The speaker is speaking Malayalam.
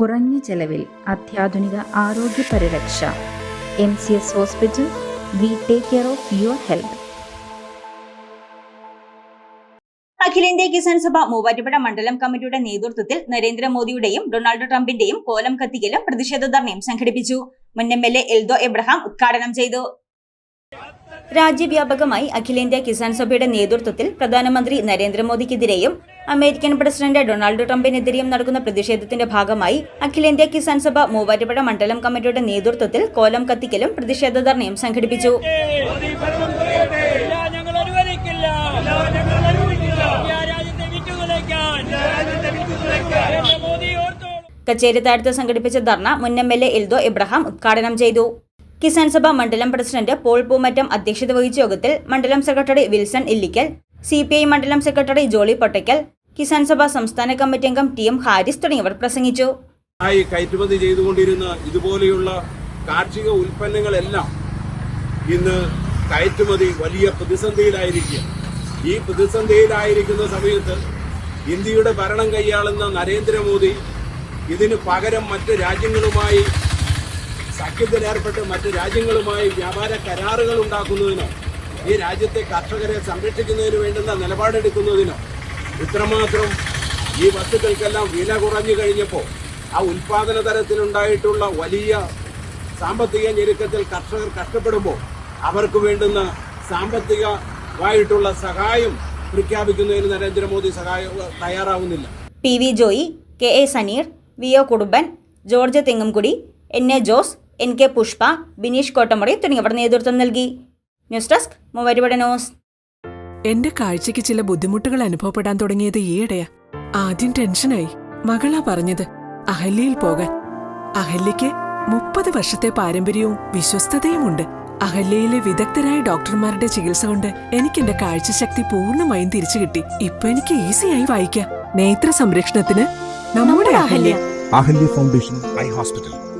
കുറഞ്ഞ ചെലവിൽ അത്യാധുനിക ആരോഗ്യ പരിരക്ഷ. M C S hospital we take care of your health. അഖിലേന്ത്യാ കിസാൻ സഭ മൂവാറ്റുപുഴ മണ്ഡലം കമ്മിറ്റിയുടെ നേതൃത്വത്തിൽ നരേന്ദ്രമോദിയുടെയും ഡൊണാൾഡ് ട്രംപിന്റെയും കോലം കത്തിക്കലും പ്രതിഷേധ ധർണയും സംഘടിപ്പിച്ചു. മുൻ M L A Eldho Abraham ഉദ്ഘാടനം ചെയ്തു. രാജ്യവ്യാപകമായി അഖിലേന്ത്യാ കിസാൻ സഭയുടെ നേതൃത്വത്തിൽ പ്രധാനമന്ത്രി നരേന്ദ്രമോദിക്കെതിരെയും അമേരിക്കൻ പ്രസിഡന്റ് ഡൊണാൾഡ് ട്രംപിനെതിരെയും നടക്കുന്ന പ്രതിഷേധത്തിന്റെ ഭാഗമായി അഖിലേന്ത്യാ കിസാൻ സഭ മൂവാറ്റുപുഴ മണ്ഡലം കമ്മിറ്റിയുടെ നേതൃത്വത്തിൽ കോലം കത്തിക്കലും പ്രതിഷേധ ധർണയും സംഘടിപ്പിച്ചു. കച്ചേരി കച്ചേരിത്താഴത്ത് സംഘടിപ്പിച്ച ധർണ മുൻ M L A Eldho Ibrahim ഉദ്ഘാടനം ചെയ്തു. കിസാൻ സഭ മണ്ഡലം പ്രസിഡന്റ് പോൾ പൂമറ്റം അധ്യക്ഷത വഹിച്ച യോഗത്തിൽ മണ്ഡലം secretary Wilson Illikkal C P I മണ്ഡലം സെക്രട്ടറി ജോളി പൊട്ടയ്ക്കൽ കിസാൻ സഭ സംസ്ഥാന കമ്മിറ്റി അംഗം ടി എം ഹാരിസ് തുടങ്ങിയവർ പ്രസംഗിച്ചു. കയറ്റുമതി ചെയ്തുകൊണ്ടിരുന്ന ഇതുപോലെയുള്ള കാർഷിക ഉൽപ്പന്നങ്ങളെല്ലാം ഇന്ന് കയറ്റുമതി വലിയ പ്രതിസന്ധിയിലായിരിക്കുക ഈ പ്രതിസന്ധിയിലായിരിക്കുന്ന സമയത്ത് ഇന്ത്യയുടെ ഭരണം കൈയാളുന്ന നരേന്ദ്രമോദി ഇതിന് പകരം മറ്റ് രാജ്യങ്ങളുമായി സഖ്യത്തിലേർപ്പെട്ട് മറ്റ് രാജ്യങ്ങളുമായി വ്യാപാര കരാറുകൾ ഉണ്ടാക്കുന്നതിനോ ഈ രാജ്യത്തെ കർഷകരെ സംരക്ഷിക്കുന്നതിന് വേണ്ടുന്ന നിലപാടെടുക്കുന്നതിനോ ഇത്രമാത്രം ഈ വസ്തുക്കൾക്കെല്ലാം വില കുറഞ്ഞു കഴിഞ്ഞപ്പോൾ ആ ഉൽപാദന തരത്തിലുണ്ടായിട്ടുള്ള വലിയ സാമ്പത്തിക ഞെരുക്കത്തിൽ കർഷകർ കഷ്ടപ്പെടുമ്പോൾ അവർക്ക് വേണ്ടുന്ന സാമ്പത്തികമായിട്ടുള്ള സഹായം പ്രഖ്യാപിക്കുന്നതിന് നരേന്ദ്രമോദി സഹായം തയ്യാറാവുന്നില്ല. P V Joy K A Saneer V O Kudumban George Thengumkudi N A Jose N K Pushpa Bineesh Kottamuri തുടങ്ങിയവർ നേതൃത്വം നൽകി. News desk Muvattupuzha news. എന്റെ കാഴ്ചയ്ക്ക് ചില ബുദ്ധിമുട്ടുകൾ അനുഭവപ്പെടാൻ തുടങ്ങിയത് ഈയിടെയാ. ആദ്യം ടെൻഷനായി. മകളാ പറഞ്ഞത് അഹല്യയിൽ പോകാൻ. അഹല്യയ്ക്ക് മുപ്പത് വർഷത്തെ പാരമ്പര്യവും വിശ്വസ്തതയുമുണ്ട്. അഹല്യയിലെ വിദഗ്ധരായ ഡോക്ടർമാരുടെ ചികിത്സ കൊണ്ട് എനിക്ക് എന്റെ കാഴ്ചശക്തി പൂർണമായും തിരിച്ചു കിട്ടി. ഇപ്പൊ എനിക്ക് ഈസിയായി വായിക്കാം. നേത്ര സംരക്ഷണത്തിന് നമ്മുടെ Ahalya. Ahalya foundation eye hospital.